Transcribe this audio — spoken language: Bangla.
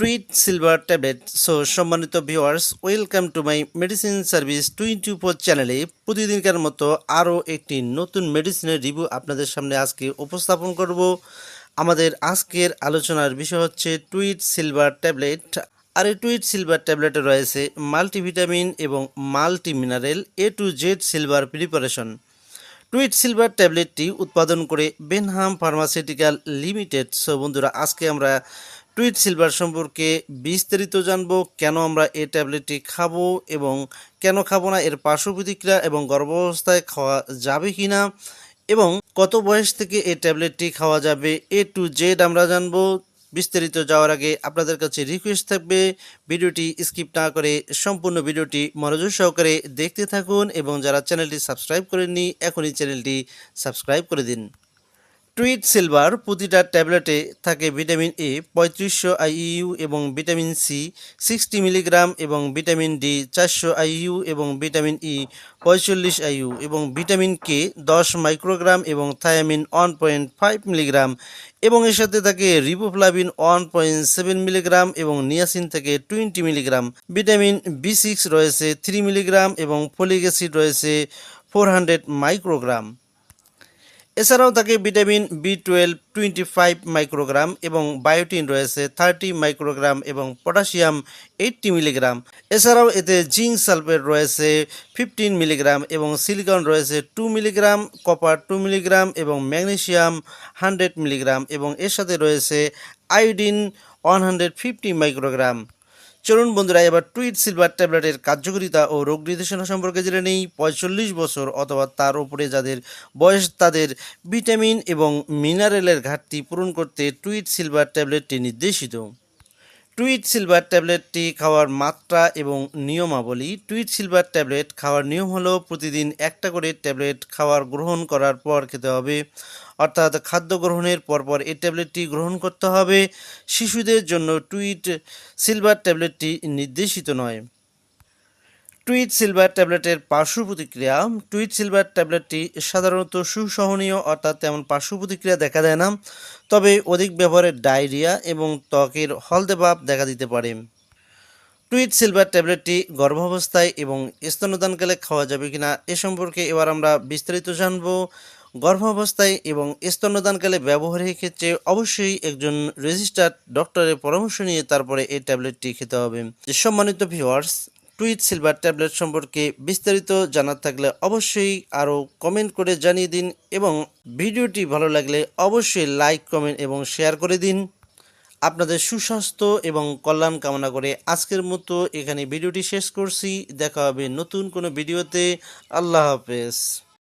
টুইট সিলভার ট্যাবলেট সো সম্মানিত viewers welcome to my medicine service twenty four চ্যানেলে প্রতিদিনকার মতো আরও একটি নতুন মেডিসিনের রিভিউ আপনাদের সামনে আজকে উপস্থাপন করব। আমাদের আজকের আলোচনার বিষয় হচ্ছে টুইট সিলভার ট্যাবলেট আর এই টুইট সিলভার ট্যাবলেটে রয়েছে মাল্টিভিটামিন এবং multi mineral A to Z silver preparation tweet silver ট্যাবলেটটি উৎপাদন করে বেনহাম ফার্মাসিউটিক্যাল লিমিটেড সো বন্ধুরা, আজকে আমরা টুইট সিলভার সম্পর্কে বিস্তারিত জানব, কেন আমরা এই ট্যাবলেটটি খাব এবং কেন খাব না, এর পার্শ্ব প্রতিক্রিয়া এবং গর্ভাবস্থায় খাওয়া যাবে কি না এবং কত বয়স থেকে এই ট্যাবলেটটি খাওয়া যাবে, এ টু জেড আমরা জানব। বিস্তারিত যাওয়ার আগে আপনাদের কাছে রিকোয়েস্ট থাকবে, ভিডিওটি স্কিপ না করে সম্পূর্ণ ভিডিওটি মনোযোগ সহকারে দেখতে থাকুন এবং যারা চ্যানেলটি সাবস্ক্রাইব করেননি, এখনই চ্যানেলটি সাবস্ক্রাইব করে দিন। টুইট সিলভার প্রতিটা ট্যাবলেটে থাকে ভিটামিন এ, পঁয়ত্রিশশো আইইউ এবং ভিটামিন সি, সিক্সটি মিলিগ্রাম এবং ভিটামিন ডি, চারশো আইইউ এবং ভিটামিন ই পঁয়তাল্লিশ আইইউ এবং ভিটামিন কে, দশ মাইক্রোগ্রাম এবং thiamine one point five milligram এবং এর সাথে থাকে riboflavin one point seven milligram এবং নিয়াসিন থেকে twenty milligram. Vitamin B six রয়েছে থ্রি মিলিগ্রাম এবং ফলিক অ্যাসিড রয়েছে ফোর হান্ড্রেড মাইক্রোগ্রাম। এছাড়াও থাকে vitamin B twelve twenty five microgram এবং বায়োটিন রয়েছে থার্টি মাইক্রোগ্রাম এবং পটাশিয়াম এইটটি মিলিগ্রাম এছাড়াও এতে জিঙ্ক সালফেট রয়েছে ফিফটিন মিলিগ্রাম এবং সিলিকন রয়েছে two milligram copper two milligram এবং ম্যাগনেসিয়াম হান্ড্রেড মিলিগ্রাম এবং এর সাথে রয়েছে iodine one hundred fifty microgram চলুন বন্ধুরা, এবার টুইট সিলভার ট্যাবলেটের কার্যকারিতা ও রোগ নির্দেশনা সম্পর্কে জেনে নেই। পঁয়তাল্লিশ বছর অথবা তার উপরে যাদের বয়স, তাদের ভিটামিন এবং মিনারেলের ঘাটতি পূরণ করতে টুইট সিলভার ট্যাবলেটটি নির্দেশিত। টুইট সিলভার ট্যাবলেটটি খাওয়ার মাত্রা এবং নিয়মাবলী। টুইট সিলভার ট্যাবলেট খাওয়ার নিয়ম হলো প্রতিদিন একটা করে ট্যাবলেট খাওয়ার গ্রহণ করার পর খেতে হবে। অর্থাৎ খাদ্য গ্রহণের পরপর এই ট্যাবলেটটি গ্রহণ করতে হবে। শিশুদের জন্য টুইট সিলভার ট্যাবলেটটি নির্দেশিত নয়। টুইট সিলভার ট্যাবলেটের পার্শ্ব প্রতিক্রিয়া। টুইট সিলভার ট্যাবলেটটি সাধারণত সুসহনীয়, অর্থাৎ তেমন পার্শ্ব প্রতিক্রিয়া দেখা দেয় না, তবে অধিক ব্যবহারের ডায়রিয়া এবং ত্বকের হলদে ভাব দেখা দিতে পারে। টুইট সিলভার ট্যাবলেটটি গর্ভাবস্থায় এবং স্তন্যদানকালে খাওয়া যাবে কিনা এ সম্পর্কে এবার আমরা বিস্তারিত জানব। গর্ভাবস্থায় এবং স্তন্যদানকালে ব্যবহারের ক্ষেত্রে অবশ্যই একজন রেজিস্টার্ড ডক্টরের পরামর্শ নিয়ে তারপরে এই ট্যাবলেটটি খেতে হবে। সম্মানিত ভিউয়ার্স টুইট সিলভার ট্যাবলেট সম্পর্কে বিস্তারিত জানার থাকলে অবশ্যই আরও কমেন্ট করে জানিয়ে দিন এবং ভিডিওটি ভালো লাগলে অবশ্যই লাইক, কমেন্ট এবং শেয়ার করে দিন। আপনাদের সুস্বাস্থ্য এবং কল্যাণ কামনা করে আজকের মতো এখানে ভিডিওটি শেষ করছি। দেখা হবে নতুন কোনো ভিডিওতে। আল্লাহ হাফেজ।